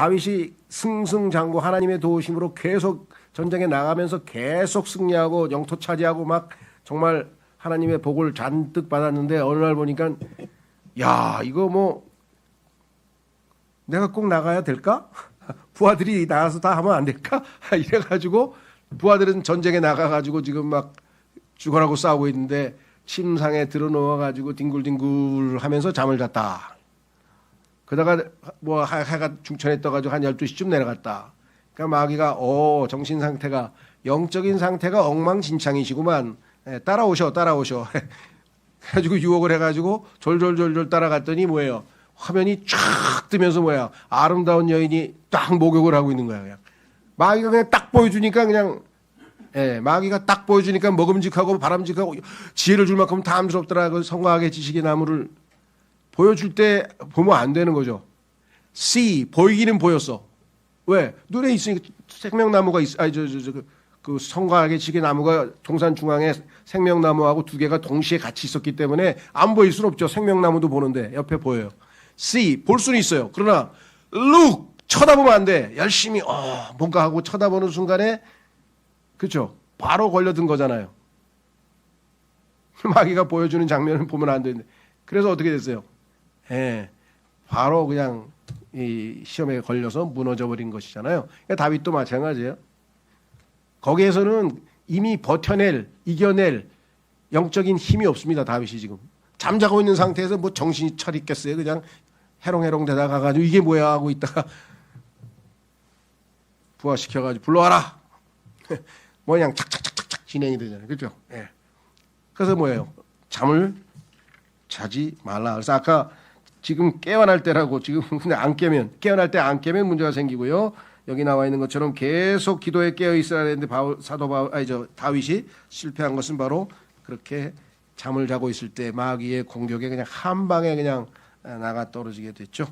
다윗이 승승장구 하나님의 도우심으로 계속 전쟁에 나가면서 계속 승리하고 영토 차지하고 막 정말 하나님의 복을 잔뜩 받았는데 어느 날 보니까 야 이거 뭐 내가 꼭 나가야 될까? 부하들이 나가서 다 하면 안 될까? 이래가지고 부하들은 전쟁에 나가가지고 지금 막 죽어라고 싸우고 있는데 침상에 들어 누워가지고 뒹굴뒹굴 하면서 잠을 잤다. 그러다가 뭐 해- 해가 중천에 떠가지고 한 12시쯤 내려갔다. 그러니까 마귀가 오 정신 상태가 영적인 상태가 엉망진창이시구만. 예, 따라오셔 따라오셔. 해가지고 유혹을 해가지고 졸졸졸졸 따라갔더니 뭐예요? 화면이 쫙 뜨면서 뭐야? 아름다운 여인이 딱 목욕을 하고 있는 거야 그냥. 마귀가 그냥 딱 보여주니까 그냥 예, 마귀가 딱 보여주니까 먹음직하고 바람직하고 지혜를 줄 만큼 탐스럽더라. 그 성화하게 지식의 나무를 보여줄 때 보면 안 되는 거죠. C 보이기는 보였어. 왜 눈에 있으니까 생명나무가 있. 아니 저저저 그, 그 성과하게 지게 나무가 동산 중앙에 생명나무하고 두 개가 동시에 같이 있었기 때문에 안 보일 수는 없죠. 생명나무도 보는데 옆에 보여요. C 볼 수는 있어요. 그러나 look 쳐다보면 안 돼. 열심히 어 뭔가 하고 쳐다보는 순간에 그렇죠. 바로 걸려든 거잖아요. 마귀가 보여주는 장면을 보면 안 되는데 그래서 어떻게 됐어요? 예, 바로 그냥 이 시험에 걸려서 무너져 버린 것이잖아요. 그러니까 다윗도 마찬가지예요. 거기에서는 이미 버텨낼, 이겨낼 영적인 힘이 없습니다. 다윗이 지금 잠자고 있는 상태에서 뭐 정신이 차리겠어요. 그냥 해롱해롱 대다가 가지고 이게 뭐야 하고 있다가 부하시켜 가지고 불러와라. 뭐 그냥 착착착착착 진행이 되잖아요. 그렇죠? 예. 그래서 뭐예요? 잠을 자지 말라. 그래서 아까 지금 깨어날 때라고 지금 그냥 안 깨면 깨어날 때 안 깨면 문제가 생기고요. 여기 나와 있는 것처럼 계속 기도에 깨어 있어야 되는데 바울, 사도 바울 아니 저 다윗이 실패한 것은 바로 그렇게 잠을 자고 있을 때 마귀의 공격에 그냥 한 방에 그냥 나가 떨어지게 됐죠.